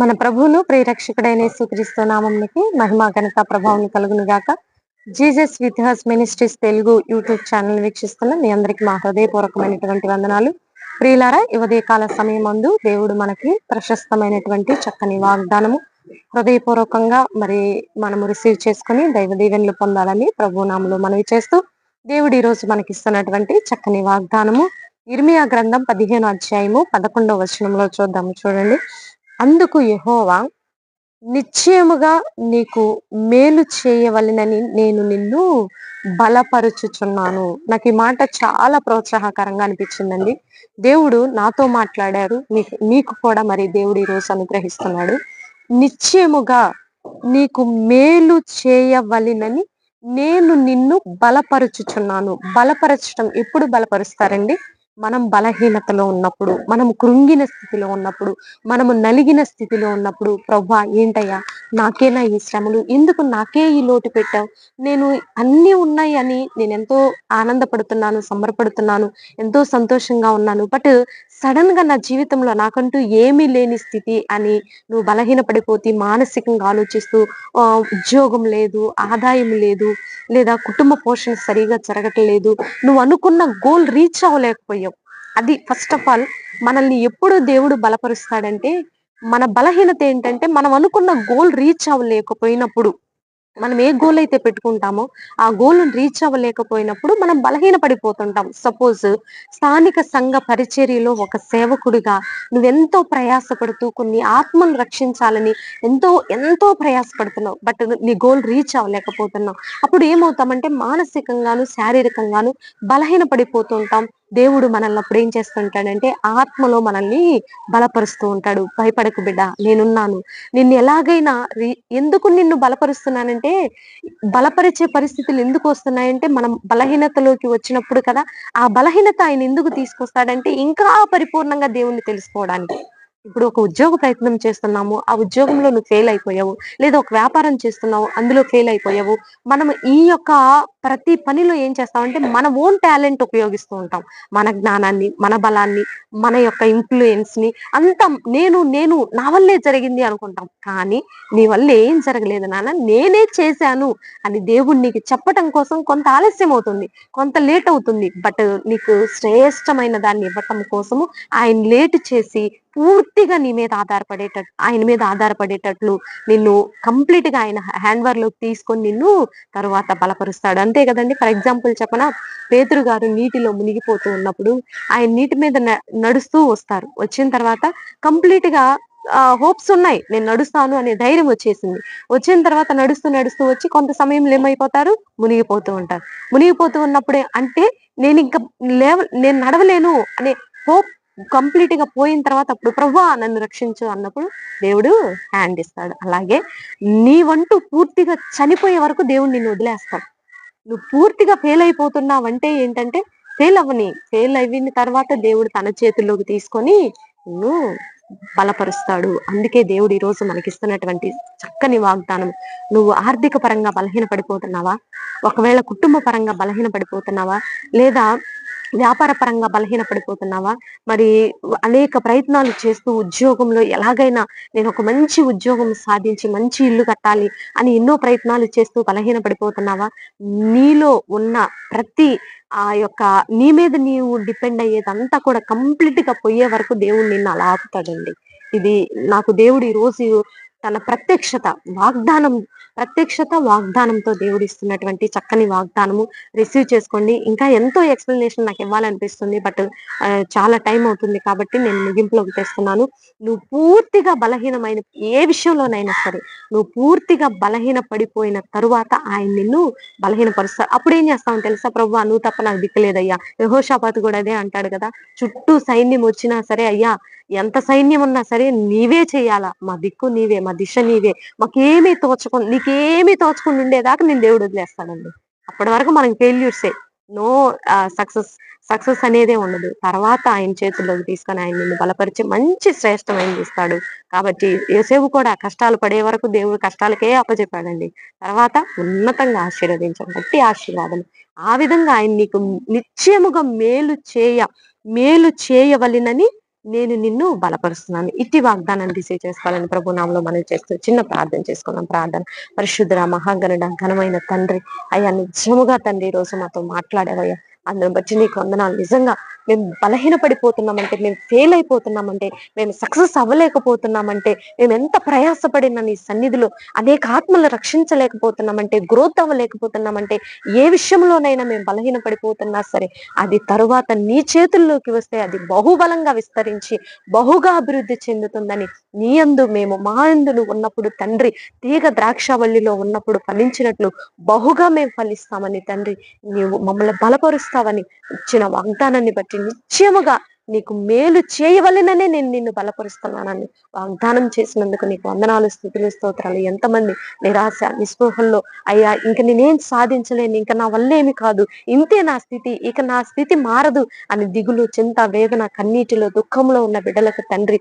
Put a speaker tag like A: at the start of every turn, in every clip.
A: మన ప్రభువును ప్రియరక్షకుడైన యేసుక్రీస్తు నామంకి మహిమా ఘనత ప్రభావం కలుగును గాక. Jesus with us ministries Telugu YouTube channel వీక్షిస్తున్న మీ అందరికి మా హృదయపూర్వకమైనటువంటి వందనాలు. ప్రియులారా ఈ కాల సమయం దేవుడు మనకి ప్రశస్తమైనటువంటి చక్కని వాగ్దానము హృదయపూర్వకంగా మరి మనము రిసీవ్ చేసుకుని దైవ దీవెనలు పొందాలని ప్రభు నామలో మనవి చేస్తూ దేవుడు ఈరోజు రోజు మనకి ఇస్తున్నటువంటి చక్కని వాగ్దానము ఇర్మియా గ్రంథం పదిహేను అధ్యాయము పదకొండవ వచనంలో చూద్దాము చూడండి. అందుకు యహోవా నిశ్చయముగా నీకు మేలు చేయవలనని నేను నిన్ను బలపరుచుచున్నాను. నాకు ఈ మాట చాలా ప్రోత్సాహకరంగా అనిపించిందండి. దేవుడు నాతో మాట్లాడారు. మీకు కూడా మరి దేవుడు ఈరోజు అనుగ్రహిస్తున్నాడు. నిశ్చయముగా నీకు మేలు చేయవలనని నేను నిన్ను బలపరుచుచున్నాను. బలపరచడం ఎప్పుడు బలపరుస్తారండి? మనం బలహీనతలో ఉన్నప్పుడు మనం కృంగిన స్థితిలో ఉన్నప్పుడు మనము నలిగిన స్థితిలో ఉన్నప్పుడు ప్రభా ఏంటయ్యా? నాకేనా ఈ శ్రమలు? ఎందుకు నాకే ఈ లోటు పెట్టావు? నేను అన్ని ఉన్నాయి అని నేను ఎంతో ఆనందపడుతున్నాను సంబరపడుతున్నాను ఎంతో సంతోషంగా ఉన్నాను. బట్ సడన్గా నా జీవితంలో నాకంటూ ఏమీ లేని స్థితి అని నువ్వు బలహీనపడిపోతే మానసికంగా ఆలోచిస్తూ ఉద్యోగం లేదు ఆదాయం లేదు లేదా కుటుంబ పోషణ సరిగా జరగట్లేదు నువ్వు అనుకున్న గోల్ రీచ్ అవ్వలేకపోయావు. అది ఫస్ట్ ఆఫ్ ఆల్ మనల్ని ఎప్పుడు దేవుడు బలపరుస్తాడంటే మన బలహీనత ఏంటంటే మనం అనుకున్న గోల్ రీచ్ అవ్వలేకపోయినప్పుడు. మనం ఏ గోల్ అయితే పెట్టుకుంటామో ఆ గోల్ రీచ్ అవ్వలేకపోయినప్పుడు మనం బలహీన పడిపోతుంటాం సపోజ్ స్థానిక సంఘ పరిచర్యలో ఒక సేవకుడిగా నువ్వెంతో ప్రయాసపడుతూ కొన్ని ఆత్మను రక్షించాలని ఎంతో ఎంతో ప్రయాసపడుతున్నావు. బట్ నీ గోల్ రీచ్ అవ్వలేకపోతున్నావు. అప్పుడు ఏమవుతామంటే మానసికంగాను శారీరకంగాను బలహీన పడిపోతుంటాం దేవుడు మనల్ని అప్పుడు ఏం చేస్తుంటాడంటే ఆత్మలో మనల్ని బలపరుస్తూ ఉంటాడు. భయపడకు బిడ్డ నేనున్నాను. నిన్ను ఎలాగైనా ఎందుకు నిన్ను బలపరుస్తున్నానంటే బలపరిచే పరిస్థితులు ఎందుకు వస్తున్నాయంటే మనం బలహీనతలోకి వచ్చినప్పుడు కదా ఆ బలహీనత ఆయన ఎందుకు తీసుకొస్తాడంటే ఇంకా పరిపూర్ణంగా దేవుణ్ణి తెలుసుకోవడానికి. ఇప్పుడు ఒక ఉద్యోగ ప్రయత్నం చేస్తున్నాము ఆ ఉద్యోగంలో నువ్వు ఫెయిల్ అయిపోయావు లేదా ఒక వ్యాపారం చేస్తున్నావు అందులో ఫెయిల్ అయిపోయావు మనం ఈ యొక్క ప్రతి పనిలో ఏం చేస్తామంటే మన ఓన్ టాలెంట్ ఉపయోగిస్తూ ఉంటాం. మన జ్ఞానాన్ని మన బలాన్ని మన యొక్క ఇన్ఫ్లుయెన్స్ని అంత నేను నేను నా వల్లే జరిగింది అనుకుంటాం. కానీ నీ వల్ల ఏం జరగలేదు నాన్న నేనే చేశాను అని దేవుడు నీకు చెప్పటం కోసం కొంత ఆలస్యం అవుతుంది కొంత లేట్ అవుతుంది. బట్ నీకు శ్రేష్టమైన దాన్ని ఇవ్వటం కోసము ఆయన లేట్ చేసి పూర్తిగా నీ మీద ఆధారపడేటట్టు ఆయన మీద ఆధారపడేటట్లు నిన్ను కంప్లీట్గా ఆయన హ్యాండ్లోకి తీసుకొని నిన్ను తర్వాత బలపరుస్తాడు. అంతే కదండి. ఫర్ ఎగ్జాంపుల్ చెప్పన పేతురు గారు నీటిలో మునిగిపోతూ ఉన్నప్పుడు ఆయన నీటి మీద నడుస్తూ వస్తారు. వచ్చిన తర్వాత కంప్లీట్గా హోప్స్ ఉన్నాయి. నేను నడుస్తాను అనే ధైర్యం వచ్చేసింది. వచ్చిన తర్వాత నడుస్తూ నడుస్తూ వచ్చి కొంత సమయంలో ఏమైపోతారు? మునిగిపోతూ ఉంటారు. మునిగిపోతూ ఉన్నప్పుడే అంటే నేను ఇంకా లేవ నేను నడవలేను అనే హోప్ కంప్లీట్గా పోయిన తర్వాత అప్పుడు ప్రభా నన్ను రక్షించు అన్నప్పుడు దేవుడు హ్యాండ్ ఇస్తాడు. అలాగే నీ వంటూ పూర్తిగా చనిపోయే వరకు దేవుడు నిన్ను వదిలేస్తాడు. నువ్వు పూర్తిగా ఫెయిల్ అయిపోతున్నావంటే ఏంటంటే ఫెయిల్ అవ్వని ఫెయిల్ అయిన తర్వాత దేవుడు తన చేతుల్లోకి తీసుకొని నువ్వు బలపరుస్తాడు. అందుకే దేవుడు ఈ రోజు మనకిస్తున్నటువంటి చక్కని వాగ్దానం. నువ్వు ఆర్థిక పరంగా బలహీన పడిపోతున్నావా ఒకవేళ కుటుంబ పరంగా బలహీన పడిపోతున్నావా లేదా వ్యాపార పరంగా బలహీనపడిపోతున్నావా? మరి అనేక ప్రయత్నాలు చేస్తూ ఉద్యోగంలో ఎలాగైనా నేను ఒక మంచి ఉద్యోగం సాధించి మంచి ఇల్లు కట్టాలి అని ఎన్నో ప్రయత్నాలు చేస్తూ బలహీనపడిపోతున్నావా? నీలో ఉన్న ప్రతి ఆ యొక్క నీ మీద నీవు డిపెండ్ అయ్యేదంతా కూడా కంప్లీట్గా పోయే వరకు దేవుడు నిన్ను అలా ఆపుతాడండి. ఇది నాకు దేవుడు ఈ రోజు తన ప్రత్యక్షత వాగ్దానం ప్రత్యక్షత వాగ్దానంతో దేవుడు ఇస్తున్నటువంటి చక్కని వాగ్దానము రిసీవ్ చేసుకోండి. ఇంకా ఎంతో ఎక్స్ప్లెనేషన్ నాకు ఇవ్వాలనిపిస్తుంది బట్ చాలా టైం అవుతుంది కాబట్టి నేను ముగింపులోకి తెస్తున్నాను. నువ్వు పూర్తిగా బలహీనమైన ఏ విషయంలోనైనా సరే నువ్వు పూర్తిగా బలహీన పడిపోయిన తరువాత ఆయన నిన్ను బలహీనపరుస్తాడు. అప్పుడు ఏం చేస్తావు తెలుసా ప్రభు నువ్వు తప్ప నాకు దిక్కలేదయ్యా. యహోషాపాత్ కూడా అదే అంటాడు కదా చుట్టూ సైన్యం వచ్చినా సరే అయ్యా ఎంత సైన్యం ఉన్నా సరే నీవే చేయాలా? మా దిక్కు నీవే మా దిశ నీవే. మాకేమీ తోచకుండా నీకేమీ తోచకుండా ఉండేదాకా నేను దేవుడు వదిలేస్తానండి. అప్పటి వరకు మనం ఫెయిల్యూర్సే. నో సక్సెస్ సక్సెస్ అనేదే ఉండదు. తర్వాత ఆయన చేతుల్లోకి తీసుకొని ఆయన నిన్ను బలపరిచి మంచి శ్రేష్టమైన ఇస్తాడు కాబట్టి యోసేపు కూడా కష్టాలు పడే వరకు దేవుడు కష్టాలకే అప్పచెప్పాడండి తర్వాత ఉన్నతంగా ఆశీర్వదించాడు గట్టి ఆశీర్వాదం. ఆ విధంగా ఆయన నీకు నిశ్చయముగా మేలు చేయ మేలు చేయవలనని నేను నిన్ను బలపరుస్తున్నాను. ఇట్టి వాగ్దానాన్ని రిసీవ్ చేసుకోవాలని ప్రభు నామలో మనం చేస్తూ చిన్న ప్రార్థన చేసుకున్నాం ప్రార్థన. పరిశుద్ధ మహాగణుడ ఘనమైన తండ్రి అయ్యా నిజముగా తండ్రి ఈ రోజు మాతో మాట్లాడేవయ్యా. అందరం బట్టి నీకు వందనాలు నిజంగా మేము బలహీన పడిపోతున్నామంటే మేము ఫెయిల్ అయిపోతున్నామంటే మేము సక్సెస్ అవ్వలేకపోతున్నామంటే మేము ఎంత ప్రయాసపడిన నీ సన్నిధిలో అనేక ఆత్మలు రక్షించలేకపోతున్నామంటే గ్రోత్ అవ్వలేకపోతున్నామంటే ఏ విషయంలోనైనా మేము బలహీన పడిపోతున్నా సరే అది తరువాత నీ చేతుల్లోకి వస్తే అది బహుబలంగా విస్తరించి బహుగా అభివృద్ధి చెందుతుందని నీ అందు మేము మా అందులు ఉన్నప్పుడు తండ్రి తీగ ద్రాక్షవల్లిలో ఉన్నప్పుడు ఫలించినట్లు బహుగా మేము ఫలిస్తామని తండ్రి నీవు మమ్మల్ని చేస్తావని ఇచ్చిన వాగ్దానాన్ని బట్టి నిశ్చయముగా నీకు మేలు చేయవలననే నేను నిన్ను బలపరుస్తున్నానని వాగ్దానం చేసినందుకు నీకు వందనాలు స్థుతులు స్తోత్రాలు. ఎంతమంది నిరాశ నిస్పృహంలో అయ్యా ఇంక నేనేం సాధించలేను ఇంకా నా వల్లేమి కాదు ఇంతే నా స్థితి ఇక నా స్థితి మారదు అని దిగులు చింత వేదన కన్నీటిలో దుఃఖంలో ఉన్న బిడ్డలకు తండ్రి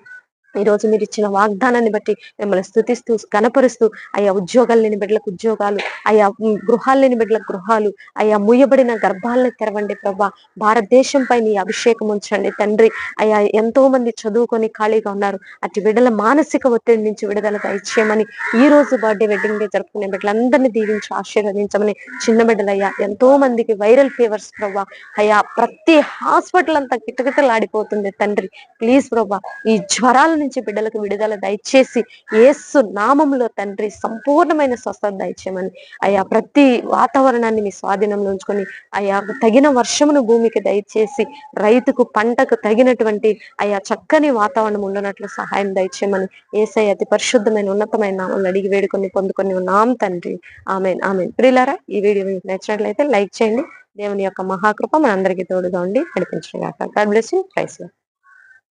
A: ఈ రోజు మీరు ఇచ్చిన వాగ్దానాన్ని బట్టి మిమ్మల్ని స్థుతిస్తూ కనపరుస్తూ అయ్యా ఉద్యోగాలు లేని బిడ్డలకు ఉద్యోగాలు అయ్యా గృహాలు లేని బిడ్డలకు గృహాలు అయ్యా ముయ్యబడిన గర్భాలను తెరవండి ప్రభా. భారతదేశంపై నీ అభిషేకం ఉంచండి తండ్రి. అయ్యా ఎంతో మంది చదువుకొని ఖాళీగా ఉన్నారు. అటు బిడ్డల మానసిక ఒత్తిడి నుంచి విడుదల దయచేయమని ఈ రోజు బర్త్డే వెడ్డింగ్ డే జరుపుకునే బిడ్డలందరినీ దీవించి ఆశీర్వదించమని చిన్న బిడ్డలయ్యా ఎంతో మందికి వైరల్ ఫీవర్స్ ప్రభా. అయ్యా ప్రతి హాస్పిటల్ అంతా కిటకిటలాడిపోతుంది తండ్రి. ప్లీజ్ ప్రభా ఈ జ్వరాలను నుంచి బిడ్డలకు విడుదల దయచేసి ఏసు నామంలో తండ్రి సంపూర్ణమైన స్వస్థత దయచేయమని. అయ్యా ప్రతి వాతావరణాన్ని మీ స్వాధీనంలో ఉంచుకొని అయ్యా తగిన వర్షమును భూమికి దయచేసి రైతుకు పంటకు తగినటువంటి అయ్యా చక్కని వాతావరణం ఉండనట్లు సహాయం దయచేయమని ఏసై అతి పరిశుద్ధమైన ఉన్నతమైన నామంలో అడిగి వేడుకొని పొందుకొని ఉన్నాం తండ్రి. Amen amen. ప్రిలారా ఈ వీడియో మీకు నచ్చినట్లయితే లైక్ చేయండి. దేవుని యొక్క మహాకృప మనందరికీ తోడుగా ఉండి నడిపించగాక గాడ్ బ్లెస్ యూ. ప్రైస్